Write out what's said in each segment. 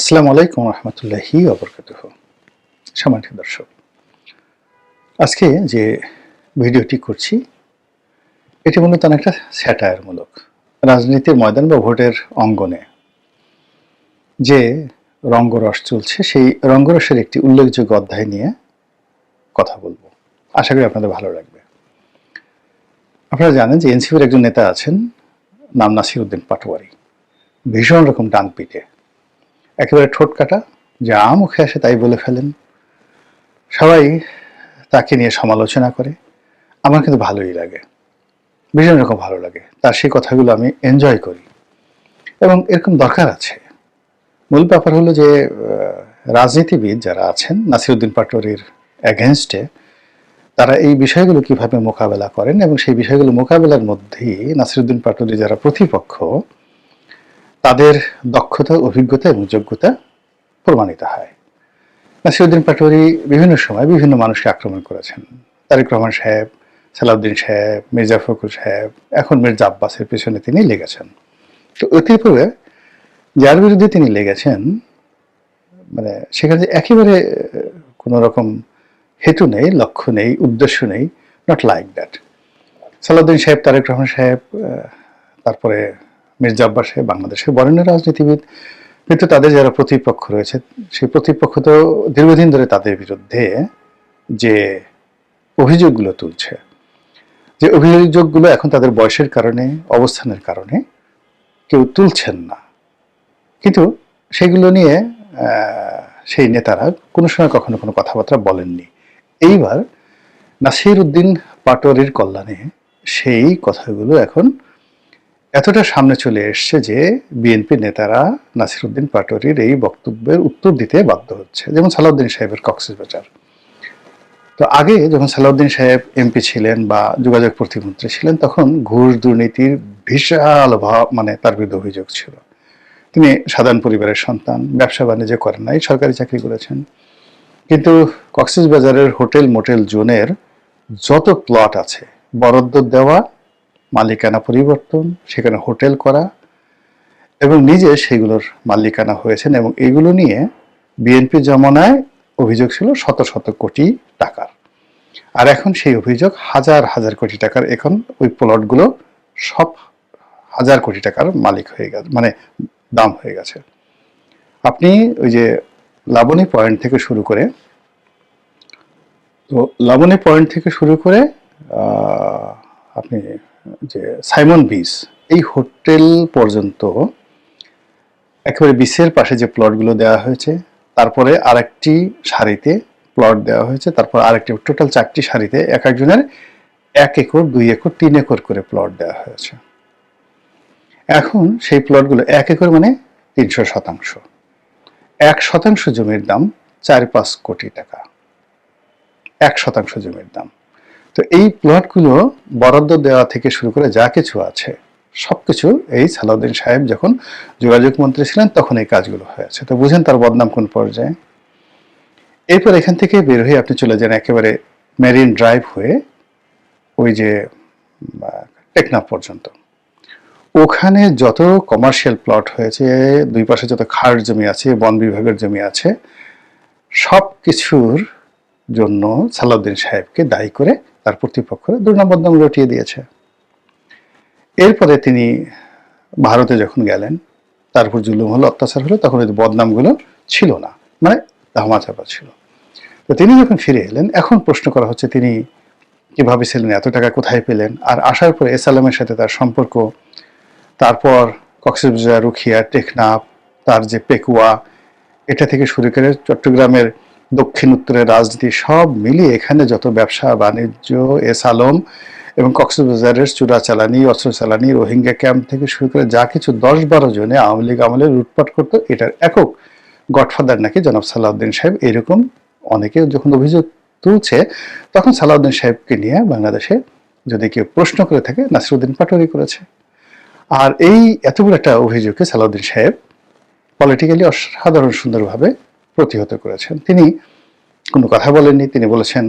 আসসালামু আলাইকুম রহমতুল্লাহি অবরকাতুহ সম্মানিত দর্শক, আজকে যে ভিডিওটি করছি, এটি মূলত একটা স্যাটায়ারমূলক রাজনীতির ময়দান বা ভোটের অঙ্গনে। যে রঙ্গরস চলছে, সেই রঙ্গরসের একটি উল্লেখযোগ্য অধ্যায় নিয়ে কথা বলব। আশা করি আপনাদের ভালো লাগবে। আপনারা জানেন যে এনসিপির একজন নেতা আছেন, নাম নাসির উদ্দিন পাটোয়ারি। ভীষণ রকম ডান পিটে একেবারে ঠোঁট কাটা, যা মুখে আসে তাই বলে ফেলেন। সবাই তাকে নিয়ে সমালোচনা করে। আমার কিন্তু ভালোই লাগে। ভীষণ রকম ভালো লাগে। তার সেই কথাগুলো আমি এনজয় করি। এবং এরকম দরকার আছে। মূল ব্যাপার হলো যে রাজনীতিবিদ যারা আছেন, নাসিরুদ্দিন পাটোরির অ্যাগেনস্টে তারা এই বিষয়গুলো কীভাবে মোকাবেলা করেন এবং সেই বিষয়গুলো মোকাবেলার মধ্যেই নাসিরুদ্দিন পাটোয়ারি যারা প্রতিপক্ষ তাদের দক্ষতা, অভিজ্ঞতা এবং যোগ্যতা প্রমাণিত হয়। নাসিরুদ্দিন পাটোয়ারি বিভিন্ন সময় বিভিন্ন মানুষকে আক্রমণ করেছেন। তারেক রহমান সাহেব, সালাউদ্দিন সাহেব, মির্জা ফখরুল সাহেব, এখন মির্জা আব্বাসের পেছনে তিনি লেগেছেন। তো অতি পূর্বে যার বিরুদ্ধে তিনি লেগেছেন মানে সেখানে একেবারে কোনো রকম হেতু নেই, লক্ষ্য নেই, উদ্দেশ্য নেই নট লাইক দ্যাট সালাউদ্দিন সাহেব, তারেক রহমান সাহেব তারপরে মির্জা আব্বাস সাহেব বাংলাদেশের বরেণ্য রাজনীতিবিদ। কিন্তু তাদের যারা প্রতিপক্ষ রয়েছে, সেই প্রতিপক্ষ তো দীর্ঘদিন ধরে তাদের বিরুদ্ধে যে অভিযোগগুলো তুলছে, যে অভিযোগগুলো এখন তাদের বয়সের কারণে, অবস্থানের কারণে কেউ তুলছেন না। কিন্তু সেগুলো নিয়ে সেই নেতারা কোনো সময় কখনো কোনো কথাবার্তা বলেননি। এইবার নাসির উদ্দিন পাটোয়ারির কল্যাণে সেই কথাগুলো এখন এতটা সামনে চলে এসছে যে বিএনপি নেতারা নাসিরুদ্দিন পাটোয়ারির এই বক্তব্যের উত্তর দিতে বাধ্য হচ্ছে, যেমন সালাউদ্দিন সাহেবের কক্সবাজার। তো আগে যখন সালাউদ্দিন সাহেব এমপি ছিলেন বা যোগাযোগ প্রতিমন্ত্রী ছিলেন, তখন ঘুষ দুর্নীতির বিশাল ভাব মানে তার বিরুদ্ধে অভিযোগ ছিল। তিনি সাধারণ পরিবারের সন্তান, ব্যবসা বাণিজ্য করেন নাই, সরকারি চাকরি করেছেন। কিন্তু কক্সবাজারের হোটেল মোটেল জোনের যত প্লট আছে, বরাদ্দ দেওয়া মালিকানা পরিবর্তন, সেখানে হোটেল করা এবং নিজে সেগুলোর মালিকানা হয়েছেন এবং এগুলো নিয়ে বিএনপি জমানায় অভিযোগ ছিল শত শত কোটি টাকার। আর এখন সেই অভিযোগ হাজার হাজার কোটি টাকার এখন ওই প্লটগুলো সব হাজার কোটি টাকার মালিক হয়ে গেছে মানে দাম হয়ে গেছে। আপনি ওই যে লাবণী পয়েন্ট থেকে শুরু করে, তো লাবণী পয়েন্ট থেকে শুরু করে আপনি যে সাইমন বিচ এই হোটেল পর্যন্ত একেবারে বিচের পাশে যে প্লটগুলো দেওয়া হয়েছে, তারপরে আরেকটি সারিতে প্লট দেওয়া হয়েছে, তারপর আরেকটি, টোটাল চারটি সারিতে এক একজনের এক একর, দুই একর, তিন একর করে প্লট দেওয়া হয়েছে। এখন সেই প্লটগুলো এক একর মানে তিনশো শতাংশ। এক শতাংশ জমির দাম চার পাঁচ কোটি টাকা। এক শতাংশ জমির দাম। তো এই প্লটগুলো বরাদ্দ দেওয়া থেকে শুরু করে যা কিছু আছে, সবকিছু এই সালাউদ্দিন সাহেব যখন যোগাযোগ মন্ত্রী ছিলেন তখন এই কাজগুলো হয়েছে তো বুঝেন তার বদনাম কোন পর্যায়ে? এরপর এখান থেকে বের হয়ে আপনি চলে যান একেবারে মেরিন ড্রাইভ হয়ে ওই যে টেকনাফ পর্যন্ত। ওখানে যত কমার্শিয়াল প্লট হয়েছে, দুই পাশে যত খাস জমি আছে, বন বিভাগের জমি আছে সব কিছুর জন্য সালাউদ্দিন সাহেবকে দায়ী করে তার প্রতিপক্ষরা দুর্নামবদনাম রটিয়ে দিয়েছে। এরপরে তিনি ভারতে যখন গেলেন তারপর জুলুম হলো, অত্যাচার হলো, তখন ওই বদনামগুলো ছিল না মানে ধামাচাপা ছিল। তো তিনি যখন ফিরে এলেন, এখন প্রশ্ন করা হচ্ছে তিনি কীভাবে ছিলেন, এত টাকা কোথায় পেলেন, আর আসার পরে এসালামের সাথে তার সম্পর্ক, তারপর কক্সবাজার, রুখিয়া, টেকনাফ, তার যে পেকুয়া, এটা থেকে শুরু করে চট্টগ্রামের দক্ষিণ উত্তরের রাজনীতি সব মিলিয়ে এখানে যত ব্যবসা, বাণিজ্য এস আলম এবং কক্সবাজারের চোরাচালানি অস্ত্র চালানি রোহিঙ্গা ক্যাম্প থেকে শুরু করে যা কিছু দশ বারো জনে আওয়ামী লীগ আমলে লুটপাট করতো, এটার একক গডফাদার নাকি জনাব সালাউদ্দিন সাহেব। এরকম অনেকে যখন অভিযোগ তুলছে, তখন সালাউদ্দিন সাহেবকে নিয়ে বাংলাদেশে যদি কেউ প্রশ্ন করে থাকে, নাসিরুদ্দিন পাটোয়ারি করেছে। আর এই এত বড় একটা অভিযোগকে সালাউদ্দিন সাহেব পলিটিক্যালি অসাধারণ সুন্দরভাবে প্রতিহত করেছেন। তিনি কোনো কথা বলেননি, তিনি বলেছেন,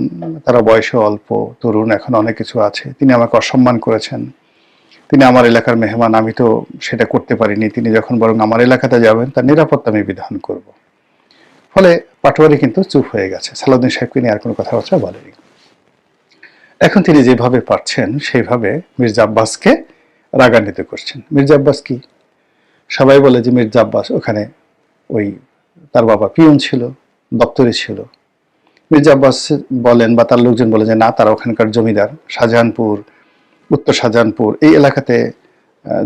তারা বয়সে অল্প, তরুণ, এখন অনেক কিছু আছে। তিনি আমাকে অসম্মান করেছেন। তিনি আমার এলাকার মেহমান, আমি তো সেটা করতে পারিনি। তিনি যখন বরং আমার এলাকাতে যাবেন, তার নিরাপত্তা আমি বিধান করব। ফলে পাটোয়ারি কিন্তু চুপ হয়ে গেছে। সালাউদ্দিন সাহেবকে নিয়ে আর কোনো কথাবার্তা বলেনি। এখন তিনি যেভাবে পারছেন, সেইভাবে মির্জা আব্বাসকে রাগান্বিত করছেন। মির্জা আব্বাস কি? সবাই বলে যে মির্জা আব্বাস ওখানে ওই তার বাবা পিয়ন ছিল, দপ্তরে ছিল। মির্জা আব্বাস বলেন বা তার লোকজন বলে যে, না, তারা ওখানকার জমিদার। শাহজাহানপুর, উত্তর শাহজাহানপুর, এই এলাকাতে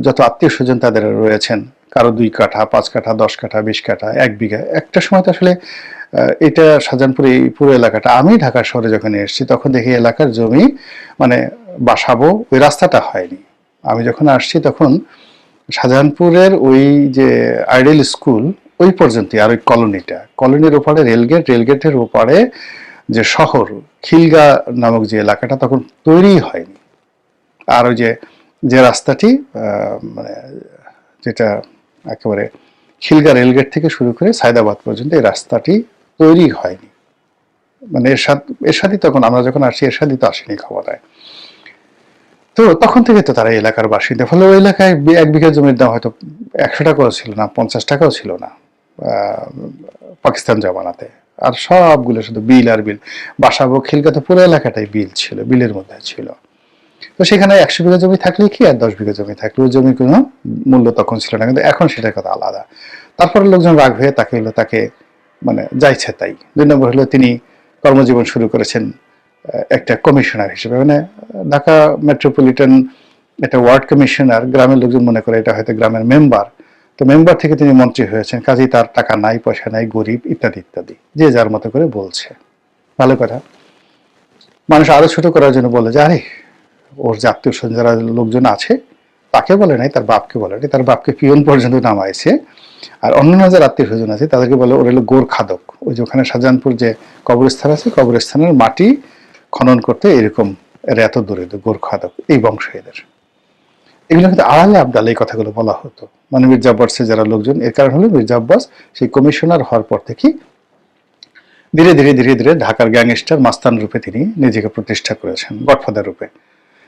যত আত্মীয় স্বজন তাদের রয়েছেন, কারও দুই কাঠা, পাঁচ কাঠা, দশ কাঠা, বিশ কাঠা, এক বিঘা, একটা সময় তো আসলে এটা শাহজাহানপুর এই পুরো এলাকাটা। আমি ঢাকা শহরে যখন এসেছি, তখন দেখি এলাকার জমি মানে বাসাবো, ওই রাস্তাটা হয়নি। আমি যখন আসছি তখন শাহজাহানপুরের ওই যে আইডেল স্কুল ওই পর্যন্তই, আর ওই কলোনিটা। কলোনির ওপারে রেলগেট, রেলগেটের ওপারে যে শহর, খিলগা নামক যে এলাকাটা তখন তৈরি হয়নি। আর ওই যে যে রাস্তাটি মানে যেটা একেবারে খিলগা রেলগেট থেকে শুরু করে সায়দাবাদ পর্যন্ত এই রাস্তাটি তৈরি হয়নি। মানে এরশাদ, এরশাদই তখন, আমরা যখন আসছি এরশাদই তো আসেনি খবরায়। তো তখন থেকে তো তারা এলাকার বাসিন্দা। ফলে ওই এলাকায় এক বিঘা জমির দাম হয়তো একশো টাকাও ছিল না, পঞ্চাশ টাকাও ছিল না। পাকিস্তান জমানাতে। আর সবগুলো শুধু বিল আর বিল। বাসাবো খিলগা তো পুরো এলাকাটাই বিল ছিল, বিলের মধ্যে ছিল। তো সেখানে একশো বিঘা জমি থাকলে কি আর দশ বিঘা জমি থাকলে? ওই জমির কোনো মূল্য তখন ছিল না, কিন্তু এখন সেটার কথা আলাদা। তারপরে লোকজন রাগ হয়ে তাকে হলো তাকে মানে যাইছে তাই। দুই নম্বর হলো তিনি কর্মজীবন শুরু করেছেন একটা কমিশনার হিসেবে। মানে ঢাকা মেট্রোপলিটন একটা ওয়ার্ড কমিশনার, গ্রামের লোকজন মনে করে এটা হয়তো গ্রামের মেম্বার। তো মেম্বার থেকে তিনি মন্ত্রী হয়েছেন, কাজেই তার টাকা নাই, পয়সা নাই, গরিব ইত্যাদি ইত্যাদি। যে যার মতো করে বলছে। ভালো কথা। মানুষ আরও ছোট করার জন্য বলে যে, আরে, ওর যে আত্মীয় স্বজন, যারা লোকজন আছে, তাকে বলে নাই, তার বাপকে বলে নাই, তার বাপকে পিয়ন পর্যন্ত নামাইছে। আর অন্যান্য যারা আত্মীয় স্বজন আছে, তাদেরকে বলে ওর হলো গোর খাদক। ওই যে ওখানে শাহজাহানপুর যে কবরস্থান আছে, কবরস্থানের মাটি খনন করতে এরকম, এর এত দূরে গোর খাদক, এই বংশ এদের। এগুলো কিন্তু আড়ালে আবদালে এই কথাগুলো বলা হতো। মানে মির্জা আব্বাসের যারা লোকজন, এর কারণ হলো মির্জা আব্বাস সেই কমিশনার হওয়ার পর থেকে ধীরে ধীরে ধীরে ধীরে ঢাকার গ্যাংস্টার মাস্তান রূপে তিনি নিজেকে প্রতিষ্ঠা করেছেন, গডফাদার রূপে।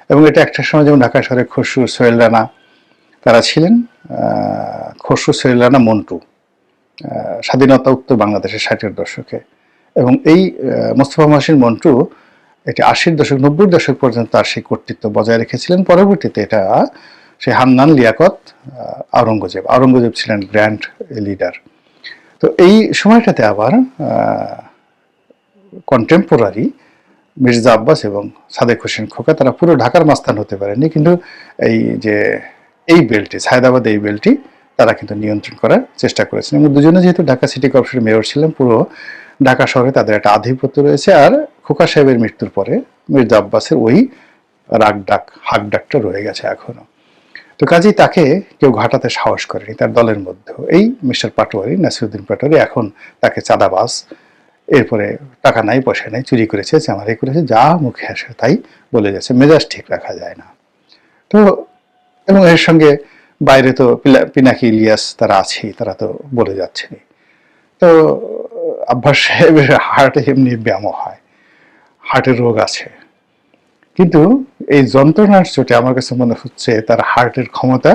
এবং এটা একটা সময় যেমন ঢাকা শহরে খসরু, সোহেল রানা তারা ছিলেন খসরু, সোহেল রানা, মন্টু স্বাধীনতা উত্তর বাংলাদেশের ষাটের দশকে। এবং এই মোস্তফা মাসির মন্টু এটি আশির দশক নব্বই দশক পর্যন্ত তার সেই কর্তৃত্ব বজায় রেখেছিলেন। পরবর্তীতে এটা সেই হান্নান লিয়াকত আওরঙ্গজেব। আওরঙ্গজেব ছিলেন গ্র্যান্ড লিডার। তো এই সময়টাতে আবার কন্টেম্পোরারি মির্জা আব্বাস এবং সাদেক হোসেন খোকা, তারা পুরো ঢাকার মাস্তান হতে পারেনি কিন্তু এই যে, এই বেলটি সায়দাবাদ এই বেলটি তারা কিন্তু নিয়ন্ত্রণ করার চেষ্টা করেছেন। এবং দুজনে যেহেতু ঢাকা সিটি কর্পোরেশনের মেয়র ছিলেন, পুরো ঢাকা শহরে তাদের একটা আধিপত্য রয়েছে। আর খোকা সাহেবের মৃত্যুর পরে মির্জা আব্বাসের ওই রাগ ডাক হাক ডাকটা রয়ে গেছে এখনও। তো কাজেই তাকে কেউ ঘাটাতে সাহস করেনি তার দলের মধ্যেও এই মিস্টার পাটোয়ারি, নাসিরুদ্দিন পাটোয়ারি এখন তাকে চাঁদাবাস এরপরে টাকা নাই, পয়সা নাই, চুরি করেছে, চামারি করেছে, যা মুখে আসে তাই বলে যাচ্ছে। মেজাজ ঠিক রাখা যায় না। তো এবং এর সঙ্গে বাইরে তো পিনাকি ইলিয়াস তারা আছেই তারা তো বলে যাচ্ছেনই তো আব্বাস সাহেবের হার্টে এমনি ব্যায়াম হয়। হার্টের রোগ আছে। কিন্তু এই যন্ত্রণার চোটে আমার কাছে মনে হচ্ছে তার হার্টের ক্ষমতা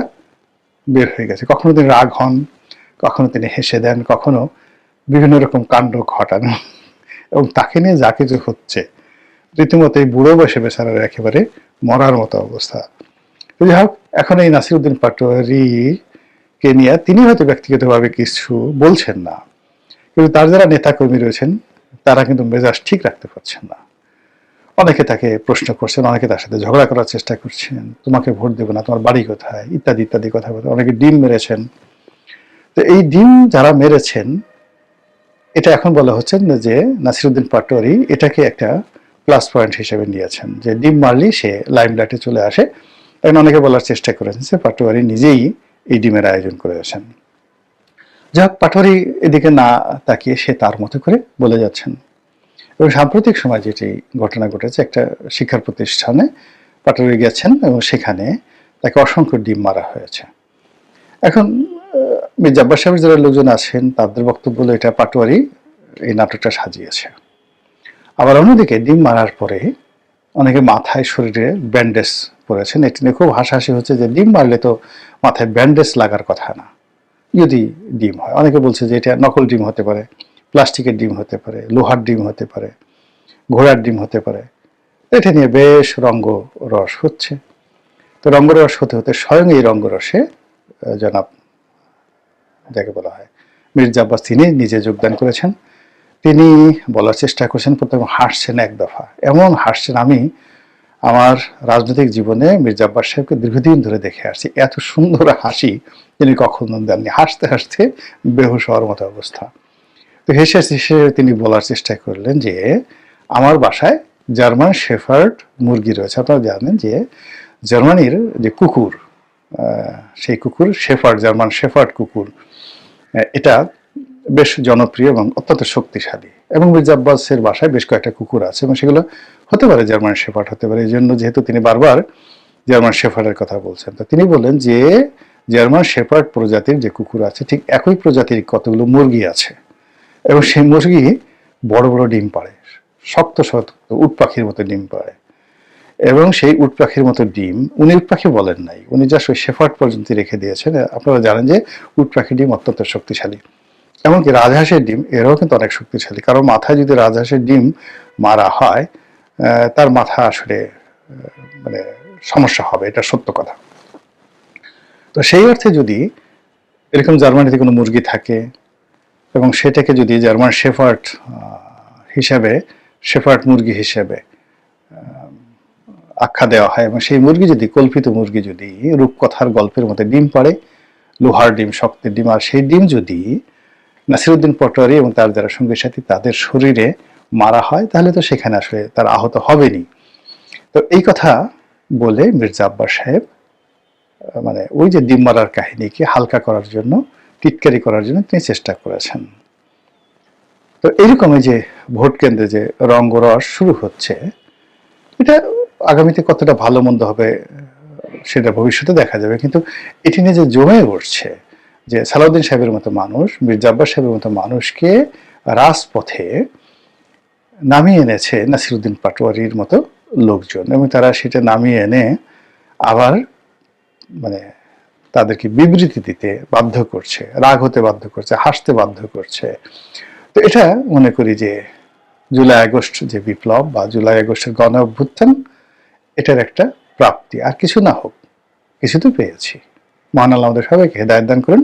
বের হয়ে গেছে। কখনো তিনি রাগ হন, কখনো তিনি হেসে দেন, কখনো বিভিন্ন রকম কাণ্ড ঘটান। এবং তাকে নিয়ে যা কিছু হচ্ছে, রীতিমতো এই বুড়ো বসে বেচারার একেবারে মরার মতো অবস্থা। যাই হোক, এখন এই নাসিরুদ্দিন পাটোয়ারি কে নিয়ে তিনি হয়তো ব্যক্তিগতভাবে কিছু বলছেন না। কিন্তু তার যারা নেতাকর্মী রয়েছেন, তারা কিন্তু মেজাজ ঠিক রাখতে পারছেন না। অনেকে তাকে প্রশ্ন করছেন, অনেকে তার সাথে ঝগড়া করার চেষ্টা করছেন, তোমাকে ভোট দেবো না, তোমার বাড়ি কোথায়, ইত্যাদি ইত্যাদি কথা বলে অনেকে ডিম মেরেছেন। তো এই ডিম যারা মেরেছেন, এটা এখন বলা হচ্ছে যে নাসিরুদ্দিন পাটোয়ারি এটাকে একটা প্লাস পয়েন্ট হিসেবে নিয়েছেন, যে ডিম মারলেই সে লাইমলাইটে চলে আসে। এখন অনেকে বলার চেষ্টা করেছেন যে পাটোয়ারি নিজেই এই ডিমের আয়োজন করেছেন যাক, পাটোয়ারি এদিকে না তাকিয়ে সে তার মতো করে বলে যাচ্ছেন। এবং সাম্প্রতিক সময় যেটি ঘটনা ঘটেছে, একটা শিক্ষার প্রতিষ্ঠানে পাটোয়ারি গেছেন এবং সেখানে তাকে অসংখ্য ডিম মারা হয়েছে। এখন মির্জা আব্বাস সাহেবের যারা লোকজন আছেন, তাদের বক্তব্য হলো এটা পাটোয়ারি এই নাটকটা সাজিয়েছে। আবার অন্যদিকে ডিম মারার পরে অনেকে মাথায় শরীরে ব্যান্ডেজ করেছেন এটি নিয়ে খুব হাসাহাসি হচ্ছে যে ডিম মারলে তো মাথায় ব্যান্ডেজ লাগার কথা না। যদি ডিম হয়, অনেকে বলছে যে এটা নকল ডিম হতে পারে। প্লাস্টিকের ডিম হতে পারে, লোহার ডিম হতে পারে, ঘোড়ার ডিম হতে পারে, এটা নিয়ে বেশ রঙ্গ রস হচ্ছে। তো রঙ্গরস হতে হতে স্বয়ং এই রঙ্গরসে জনাব, যাকে বলা হয়, মির্জা আব্বাস তিনি নিজে যোগদান করেছেন। তিনি বলার চেষ্টা করছেন, প্রথমে হাসছেন এক দফা। এমন হাসছেন আমি, আমার রাজনৈতিক জীবনে মির্জা আব্বাস সাহেবকে দীর্ঘদিন ধরে দেখে আসছি। এত সুন্দর হাসি তিনি কখনো দেননি। হাসতে হাসতে বেহুশ হওয়ার মতো অবস্থা। তো হেসে হেসে তিনি বলার চেষ্টা করলেন যে, আমার বাসায় জার্মান শেফার্ড মুরগি রয়েছে। আপনারা জানেন যে, জার্মানির যে কুকুর সেই কুকুর শেফার্ড, জার্মান শেফার্ড কুকুর এটা বেশ জনপ্রিয় এবং অত্যন্ত শক্তিশালী। এবং মির্জা আব্বাসের বাসায় বেশ কয়েকটা কুকুর আছে এবং সেগুলো হতে পারে জার্মান শেফার্ড হতে পারে। এই জন্য যেহেতু তিনি বারবার জার্মান শেফার্ডের কথা বলছেন, তো তিনি বললেন যে, জার্মান শেফার্ড প্রজাতির যে কুকুর আছে, ঠিক একই প্রজাতির কতগুলো মুরগি আছে? এবং সেই মুরগি বড় বড় ডিম পাড়ে, শক্ত শক্ত উট পাখির মতো ডিম পাড়ে। এবং সেই উট পাখির মতো ডিম, উনি উট পাখি বলেন নাই, উনি ওই শেফার্ড পর্যন্ত রেখে দিয়েছেন। আপনারা জানেন যে উট পাখি ডিম অত্যন্ত শক্তিশালী। এমনকি রাজহাঁসের ডিম, এরাও কিন্তু অনেক শক্তিশালী। কারণ মাথায় যদি রাজহাঁসের ডিম মারা হয় তার মাথা আসলে মানে সমস্যা হবে, এটা সত্য কথা। তো সেই অর্থে যদি এরকম জার্মানিতে কোনো মুরগি থাকে এবং সেটাকে যদি জার্মান শেফার্ড হিসাবে, শেফার্ড মুরগি হিসেবে আখ্যা দেওয়া হয় এবং সেই মুরগি যদি, কল্পিত মুরগি যদি রূপকথার গল্পের মধ্যে ডিম পাড়ে, লোহার ডিম, শক্তের ডিম, আর সেই ডিম যদি নাসিরুদ্দিন পটোয়ারি এবং তার যারা সঙ্গী সাথী তাদের শরীরে মারা হয়, তাহলে তো সেখানে আসলে তার আহত হবেনি তো এই কথা বলে মির্জা আব্বাস সাহেব মানে ওই যে ডিম মারার কাহিনীকে হালকা করার জন্য টিটকারি করার জন্য তিনি চেষ্টা করেছেন। তো এইরকমই যে ভোট কেন্দ্রে যে রঙ্গরস শুরু হচ্ছে, এটা আগামীতে কতটা ভালো মন্দ হবে সেটা ভবিষ্যতে দেখা যাবে। কিন্তু এটি নিয়ে যে জমে উঠছে যে সালাউদ্দিন সাহেবের মতো মানুষ, মির্জা আব্বাস সাহেবের মতো মানুষকে রাজপথে নামিয়ে এনেছে নাসিরুদ্দিন পাটোয়ারির মতো লোকজন এবং তারা সেটা নামিয়ে এনে আবার মানে তাদেরকে বিবৃতি দিতে বাধ্য করছে, রাগ হতে বাধ্য করছে, হাসতে বাধ্য করছে। তো এটা মনে করি যে জুলাই আগস্ট যে বিপ্লব বা জুলাই আগস্টের গণ অভ্যুত্থান এটার একটা প্রাপ্তি। আর কিছু না হোক, কিছু তো পেয়েছি। মহান আল্লাহ আমাদের সবাইকে হেদায়ত দান করুন।